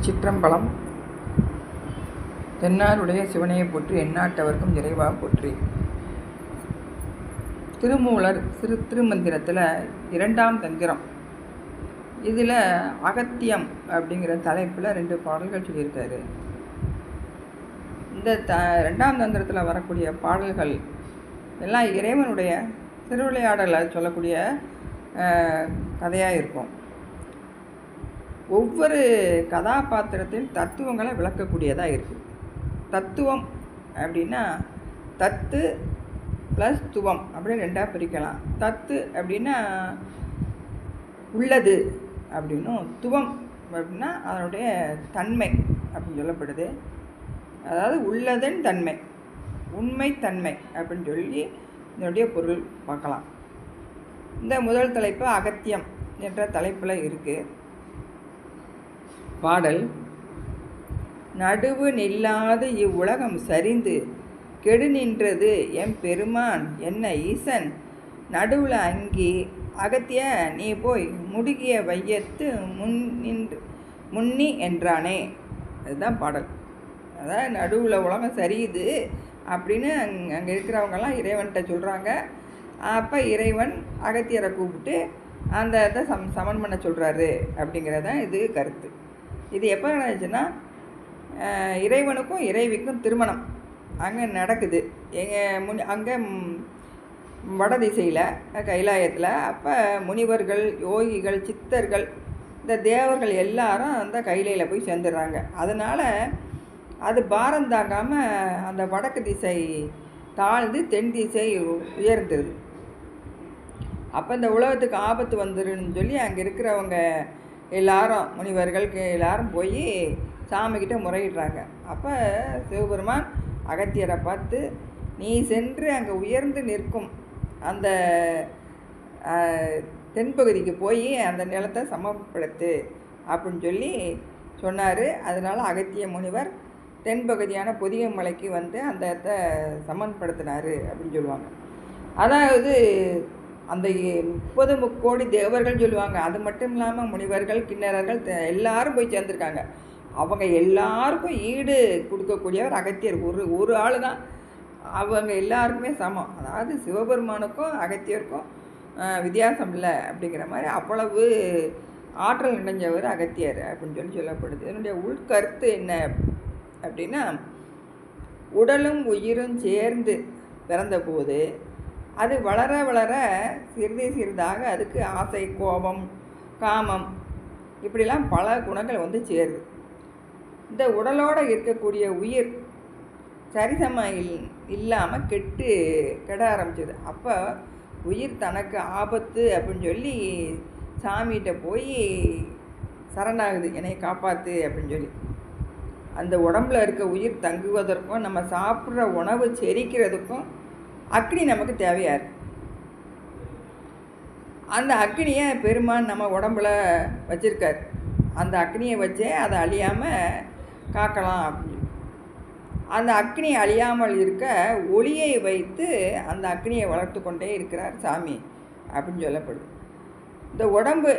திருச்சிற்றம்பலம். தென்னாருடைய சிவனையை போற்றி எந்நாட்டவர்க்கும் இறைவா போற்றி. திருமூலர் சிறு திருமந்திரத்தில் இரண்டாம் தந்திரம். இதில் அகத்தியம் அப்படிங்கிற தலைப்பில் ரெண்டு பாடல்கள் சொல்லியிருக்காரு. இந்த த ரெண்டாம் தந்திரத்தில் வரக்கூடிய பாடல்கள் எல்லாம் இறைவனுடைய திருவிளையாடலை சொல்லக்கூடிய கதையாக இருக்கும். ஒவ்வொரு கதாபாத்திரத்தின் தத்துவங்களை விளக்கக்கூடியதாக இருக்குது தத்துவம் அப்படின்னா தத்து ப்ளஸ் துவம் அப்படின்னு ரெண்டாக பிரிக்கலாம். தத்து அப்படின்னா உள்ளது அப்படின்னும் துவம் அப்படின்னா அதனுடைய தன்மை அப்படின்னு சொல்லப்படுது. அதாவது உள்ளதன் தன்மை உண்மை தன்மை அப்படின்னு சொல்லி இதனுடைய பொருள் பார்க்கலாம். இந்த முதல் தலைப்பு அகத்தியம் என்ற தலைப்பில் இருக்குது பாடல் நடுவு நில்லாது இவ்வுலகம் சரிந்து கெடு நின்றது எம் பெருமான் என்ன ஈசன்? நடுவில் அங்கி அகத்திய நீ போய் முடுகிய வையத்து முன் நின்று முன்னி என்றானே. அதுதான் பாடல். அதான் நடுவில் உலகம் சரியுது அப்படின்னு அங் அங்கே இருக்கிறவங்கெல்லாம் இறைவன்கிட்ட சொல்கிறாங்க அப்போ இறைவன் அகத்தியரை கூப்பிட்டு அந்த இதை சம் சமன் பண்ண சொல்கிறாரு அப்படிங்கிறதான் இது கருத்து. இது எப்போ நடந்துச்சுன்னா இறைவனுக்கும் இறைவிக்கும் திருமணம். அங்கே நடக்குது. எங்கள் முன் அங்கே வட திசையில் கைலாயத்தில் அப்போ முனிவர்கள் யோகிகள் சித்தர்கள் இந்த தேவர்கள் எல்லாரும் அந்த கைலையில் போய் சேர்ந்துடுறாங்க. அதனால் அது பாரம் தாங்காமல் அந்த வடக்கு திசை தாழ்ந்து தென் திசை உயர்ந்துருது. அப்போ இந்த உலகத்துக்கு ஆபத்து வந்துருன்னு சொல்லி அங்கே இருக்கிறவங்க எல்லாரும் முனிவர்கள் எல்லாரும் போய் சாமிக்கிட்ட முறையிடுறாங்க. அப்போ சிவபெருமான் அகத்தியரை பார்த்து நீ சென்று அங்கே உயர்ந்து நிற்கும். அந்த தென்பகுதிக்கு போய் அந்த நிலத்தை சமப்படுத்து. அப்படின்னு சொல்லி சொன்னார். அதனால் அகத்திய முனிவர் தென்பகுதியான புதிய மலைக்கு வந்து அந்த இடத்த சமன்படுத்தினார் அப்படின்னு சொல்லுவாங்க. அதாவது அந்த முப்பது முக்கோடி தேவர்கள் சொல்லுவாங்க. அது மட்டும் இல்லாமல் முனிவர்கள் கிண்ணறர்கள் எல்லாரும் போய் சேர்ந்துருக்காங்க. அவங்க எல்லாருக்கும் ஈடு கொடுக்கக்கூடியவர் அகத்தியர். ஒரு ஒரு ஆள் தான் அவங்க எல்லாருக்குமே சமம். அதாவது சிவபெருமானுக்கும் அகத்தியருக்கும் வித்தியாசம் இல்லை அப்படிங்கிற மாதிரி அவ்வளவு ஆற்றல் நினைஞ்சவர் அகத்தியர் அப்படின்னு சொல்லி சொல்லப்படுது. என்னுடைய உள்கருத்து என்ன அப்படின்னா உடலும் உயிரும் சேர்ந்து பிறந்தபோது அது வளர வளர சிறிது சிறிதாக அதுக்கு ஆசை கோபம் காமம் இப்படிலாம் பல குணங்கள் வந்து சேருது. இந்த உடலோடு இருக்கக்கூடிய உயிர் சரிசமம் இல் இல்லாமல் கெட்டு கெட ஆரம்பிச்சது. அப்போ உயிர் தனக்கு ஆபத்து அப்படின்னு சொல்லி சாமிகிட்ட போய் சரணாகுது என்னை காப்பாற்று அப்படின்னு சொல்லி. அந்த உடம்புல இருக்க உயிர் தங்குவதற்கும் நம்ம சாப்பிட்ற உணவு செரிக்கிறதுக்கும் அக்னி நமக்கு தேவையாக இருக்குது அந்த அக்னியை பெருமான் நம்ம உடம்புல வச்சுருக்கார். அந்த அக்னியை வச்சே அதை அழியாமல் காக்கலாம் அப்படின்னு. அந்த அக்னி அழியாமல் இருக்க ஒளியை வைத்து அந்த அக்னியை வளர்த்து கொண்டே இருக்கிறார் சாமி அப்படின்னு சொல்லப்படுது. இந்த உடம்பு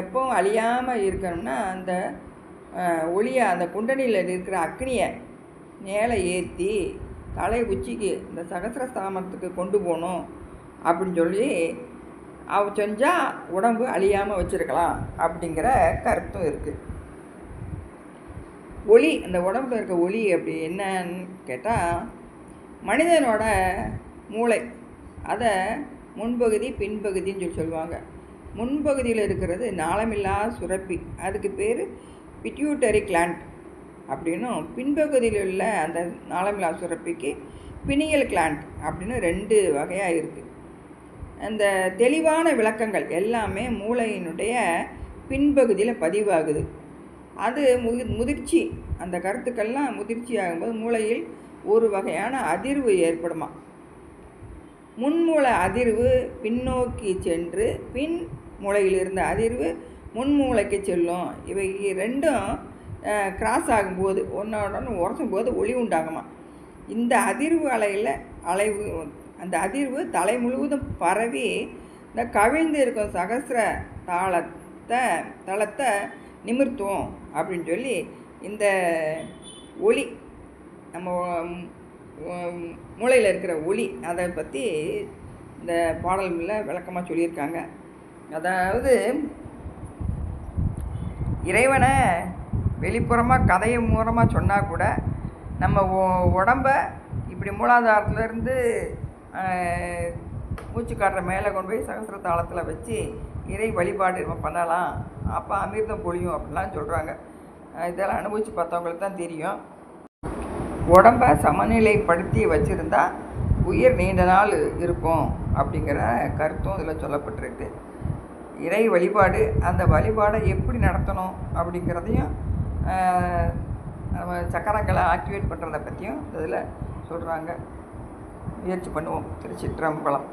எப்பவும் அழியாமல் இருக்கணும்னா அந்த ஒளியை அந்த குண்டனியில் இருக்கிற அக்னியை மேலே ஏற்றி தலை உச்சிக்கு இந்த சகசிரஸ்தாமத்துக்கு கொண்டு போகணும் அப்படின்னு சொல்லி அவ செஞ்சால் உடம்பு அழியாமல் வச்சுருக்கலாம் அப்படிங்கிற கருத்தும் இருக்குது ஒளி அந்த உடம்புல இருக்க ஒளி அப்படி என்னன்னு கேட்டால் மனிதனோட மூளை அதை முன்பகுதி பின்பகுதின்னு சொல்லி சொல்லுவாங்க. முன்பகுதியில் இருக்கிறது நாளமில்லா சுரப்பி. அதுக்கு பேர் பிட்யூட்டரி கிளாண்ட் அப்படின்னும் பின்பகுதியில் உள்ள அந்த நாளமிலா சுரப்பிக்கு பினியல் கிளாண்ட் அப்படின்னு ரெண்டு வகையாக இருக்குது அந்த தெளிவான விளக்கங்கள் எல்லாமே மூளையினுடைய பின்பகுதியில் பதிவாகுது. அது முதி முதிர்ச்சி அந்த கருத்துக்கள்லாம் முதிர்ச்சி ஆகும்போது மூளையில் ஒரு வகையான அதிர்வு ஏற்படுமா? முன்மூளை அதிர்வு பின்னோக்கி சென்று பின் மூளையில் இருந்த அதிர்வு முன்மூளைக்கு செல்லும். இவை ரெண்டும் கிராஸ் ஆகும்போது ஒன்றோட உரசும் போது ஒளி உண்டாகுமா? இந்த அதிர்வு அலையில் அலைவு அந்த அதிர்வு தலை முழுவதும் பரவி இந்த கவிழ்ந்து இருக்கும் சகசிர தாளத்தை தளத்தை நிமிர்த்துவோம் அப்படின்னு சொல்லி இந்த ஒளி நம்ம மூளையில் இருக்கிற ஒளி அதை பற்றி இந்த பாடல்களில் விளக்கமாக சொல்லியிருக்காங்க. அதாவது இறைவனை வெளிப்புறமாக கதையை மூலமாக சொன்னால் கூட நம்ம உடம்ப இப்படி மூலாதாரத்துலேருந்து மூச்சு காட்டுற மேலே கொண்டு போய் சகசிர தாளத்தில் வச்சு இறை வழிபாடு நம்ம பண்ணலாம். அப்போ அமிர்தம் பொழியும் அப்படிலாம் சொல்கிறாங்க இதெல்லாம் அனுபவித்து பார்த்தவங்களுக்கு தான் தெரியும். உடம்ப சமநிலைப்படுத்தி வச்சுருந்தா உயிர் நீண்ட நாள் இருக்கும் அப்படிங்கிற கருத்தும் இதில் சொல்லப்பட்டிருக்கு. இறை வழிபாடு அந்த வழிபாடை எப்படி நடத்தணும் அப்படிங்கிறதையும் நம்ம சக்கரங்களை ஆக்டிவேட் பண்ணுறத பற்றியும் இதில் சொல்கிறாங்க முயற்சி பண்ணுவோம். திருச்சிற்றம்பலம்